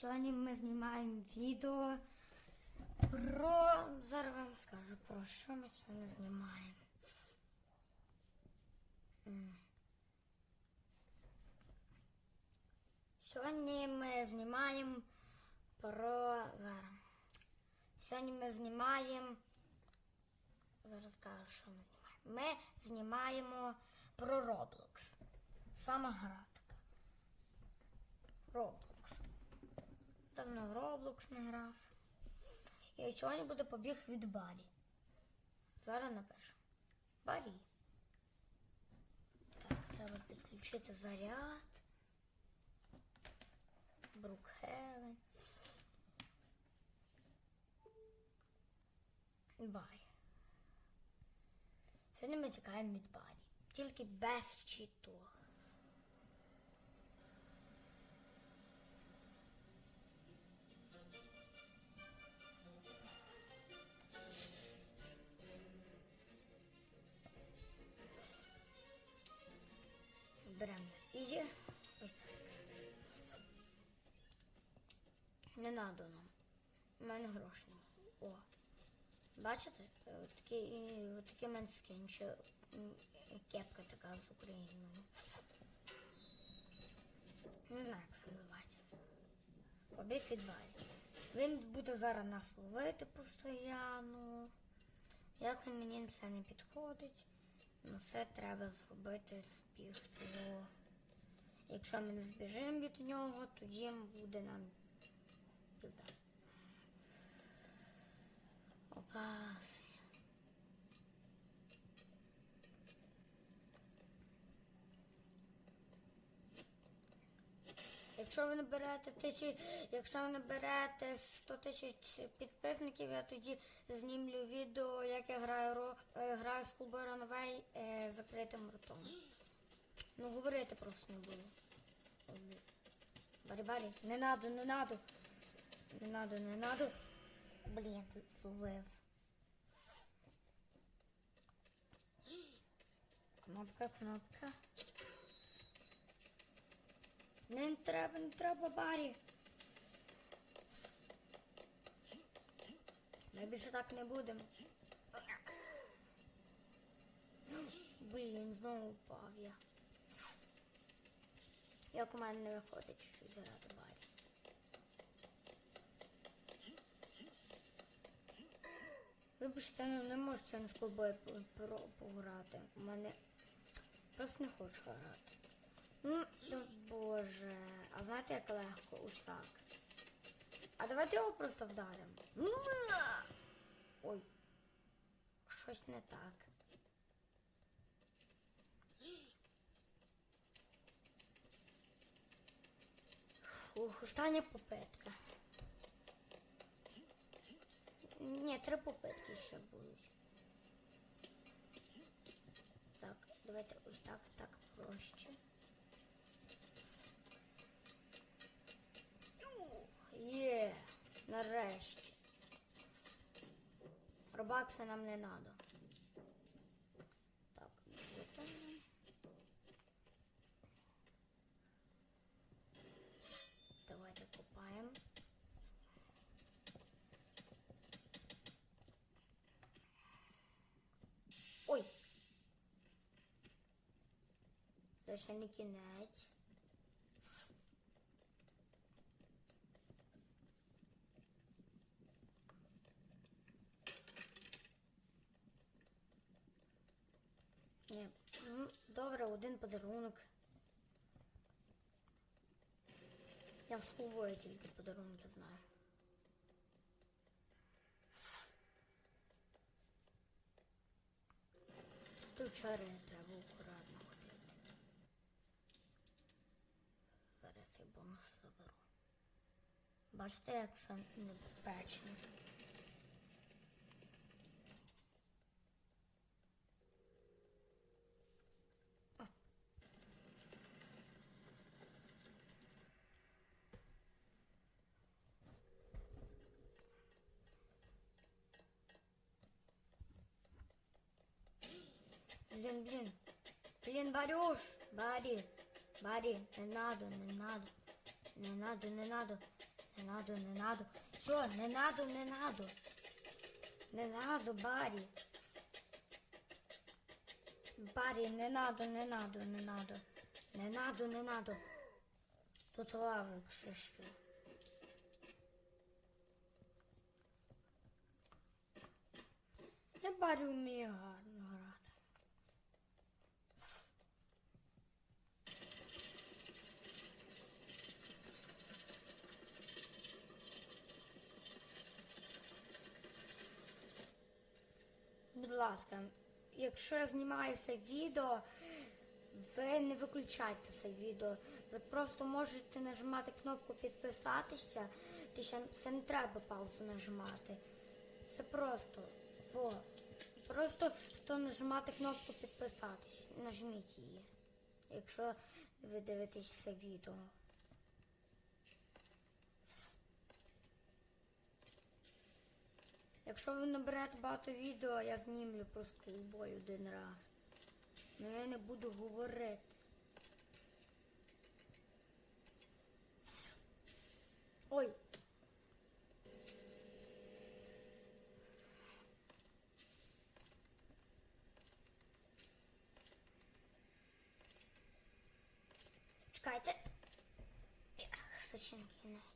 Сьогодні ми знімаємо відео про. Зараз вам скажу про що ми сьогодні знімаємо. Сьогодні ми знімаємо про. Зараз. Сьогодні ми знімаємо. Зараз скажу, що ми знімаємо. Ми знімаємо про Roblox. Сама гра така. Roblox. Давно в Roblox не грав. І сьогодні буде побіг від Барі. Зараз напишу. Барі. Так, треба підключити заряд. Брукхевен. Барі. Сьогодні ми чекаємо від Барі. Тільки без чіток. Так. Не надо нам. У мене нема. О. Бачите? Такий, такий мен скін, ще кепка така з Україною. Не знаю, як це називається. Побіг від Він буде зараз нас ловити постійно. Як мені це не підходить, ну все треба зробити збігти. Якщо ми не збіжимо від нього, тоді буде нам пізда. Опа. Якщо ви наберете тисячі, якщо ви наберете 100 тисяч підписників, я тоді знімлю відео, як я граю е, граю з клубу Рановей е, закритим ротом. Ну говорити просто не буду. Барі-барі, не надо, не надо. Не надо, не надо. Блін, злив. Кнопка, кнопка. Не треба, не треба, Барі. Ми більше так не будемо. Блін, знову впав я. Як у мене не виходить чуть-чуть грати Барі. Вибачте, ну не можу це з тобою пограти. У мене просто не хочу грати. Ну, боже. А знаєте, як легко? Ось так. А давайте його просто вдаримо. Ой. Щось не так. Ух, остання попитка. Ні, три попитки ще будуть. Так, давайте ось так, так проще. Є, нарешті. Робакси нам не надо. Так, готово. Давайте копаємо. Ой! Ще не кінець. Ні, ну, добре, один подарунок. Я в собою тільки подарунки знаю. Тут чари треба акуратно ходити. Зараз я бонус заберу. Бачите, як це небезпечно. Блін, блін. Блін, Барюш, Барі, Барі, не надо, не надо. Не надо, не надо. Не надо, не надо. Все, не надо, не надо. Не надо, Барі. Барі, не надо, не надо, не надо. Не надо, не надо. Тут лава, що що. Я Барі вміє ласка, якщо я знімаю це відео, ви не виключайте це відео. Ви просто можете нажимати кнопку підписатися. Ти це не треба паузу нажимати. Це просто во. Просто то нажимати кнопку підписатись. Нажміть її. Якщо ви дивитесь це відео. Якщо ви наберете багато відео, я знімлю про скулбой один раз. Ну я не буду говорити. Ой. Чекайте. Ах, Сачин кінець.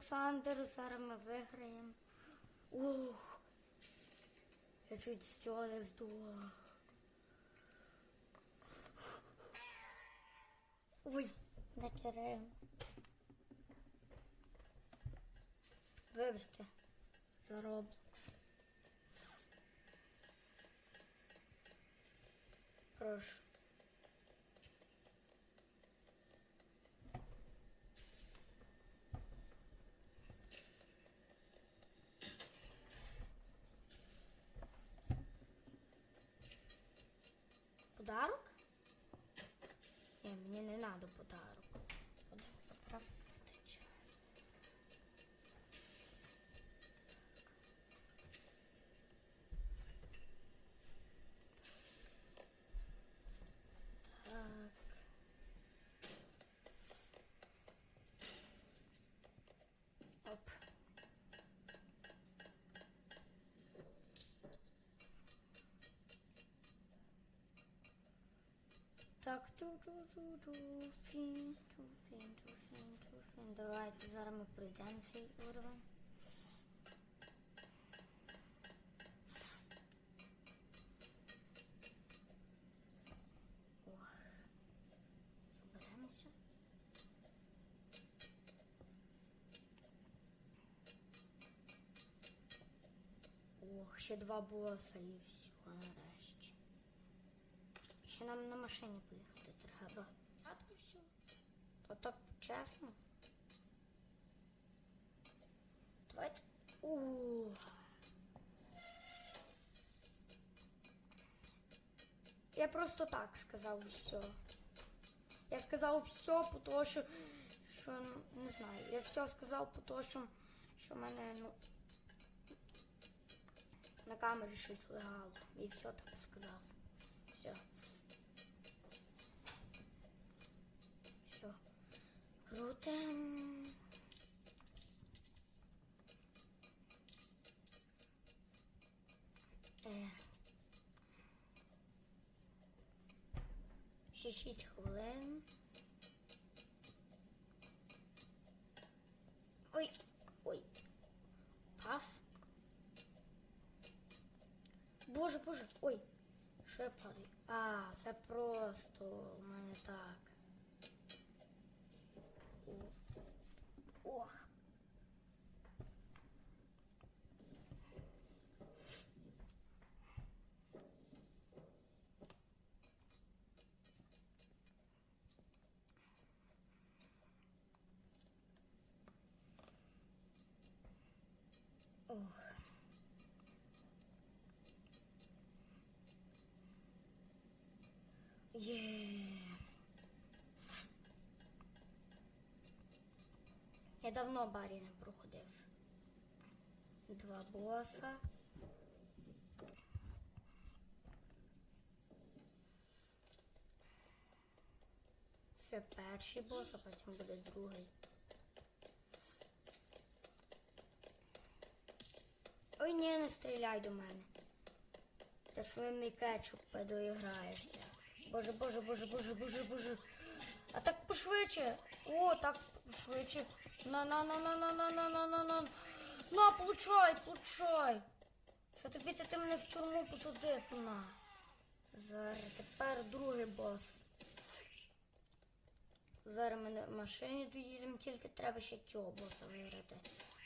Соберись, Олександр, зараз ми виграємо. Ух. Я чуть з цього не здох. Ой, накерем. Вибачте. За Роблокс. Прошу. Подарок? Ні, мені не треба подарок. Один заправ вистачає. Так. Оп. Так, ту-ту-ту-ту, фін, ту, фін, ту, фін, ту, фін. Давайте зараз ми пройдемо цей уровень. Ох. Соберемося. Ох, ще два боса і все, нарешті. Ще нам на машині поїхати треба. А то все. То так чесно. Давайте. Ух. Я просто так сказав все. Я сказав все, тому що, що не знаю. Я все сказав тому, що, що в мене, ну, на камері щось легало. І все так сказав. Все. Все. Крутим. Е. Ще 6 хвилин. Ой, ой. Паф. Боже, боже, ой. Що я падаю? А, це просто у мене так. О. Ох. Ох. Є. Я давно барі не проходив. Два боса. Це перший бос, а потім буде другий. Ой, ні, не стріляй до мене. Та свій кетчуп подоіграєшся. Боже, боже, боже, боже, боже, боже. А так пошвидше. О, так пошвидше. На, на, на, на, на, на, на, на, на, на. На, получай, получай. Що тобі ти, ти мене в тюрму посадив на. Зараз тепер другий бос. Зараз ми на машині доїдемо, тільки треба ще цього боса виграти.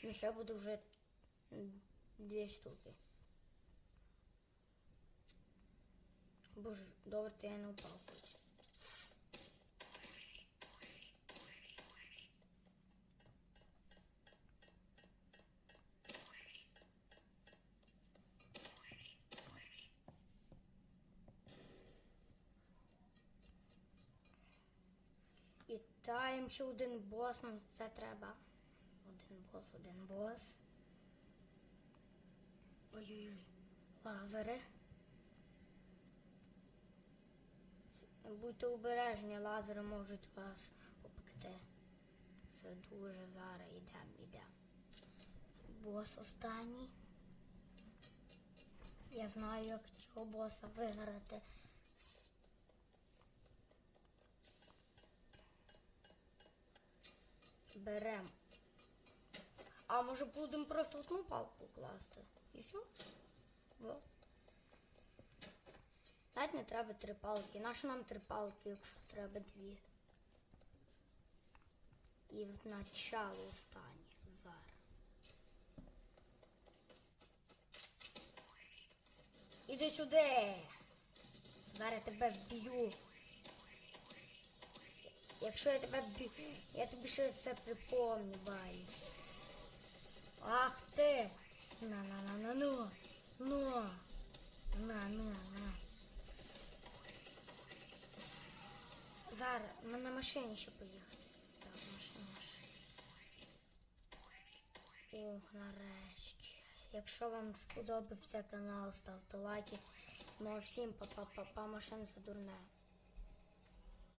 І ще буде вже дві штуки. Боже, добре, то я не впав. І таєм ще один бос, нам це треба. Один бос, один бос. Ой-ой-ой. Лазери. Будьте обережні, лазери можуть вас попекти. Це дуже зараз ідем, ідем. Бос останній. Я знаю, як цього боса виграти. Берем. А може будемо просто одну палку класти? І що? Вот. Навіть не треба три палки. Нащо нам три палки, якщо треба дві? І в начало останнє. Зараз. Іди сюди. Зараз тебе вб'ю. Якщо я тебе вб'ю, я тобі ще це припомню, бай. Ах ти! На на на на ну. Ну. На на на. Зараз ми на машині ще поїхати. Так, машина, машина. Ох, нарешті. Якщо вам сподобався канал, ставте лайки. Ну а всім па-па-па-па, машина за дурне.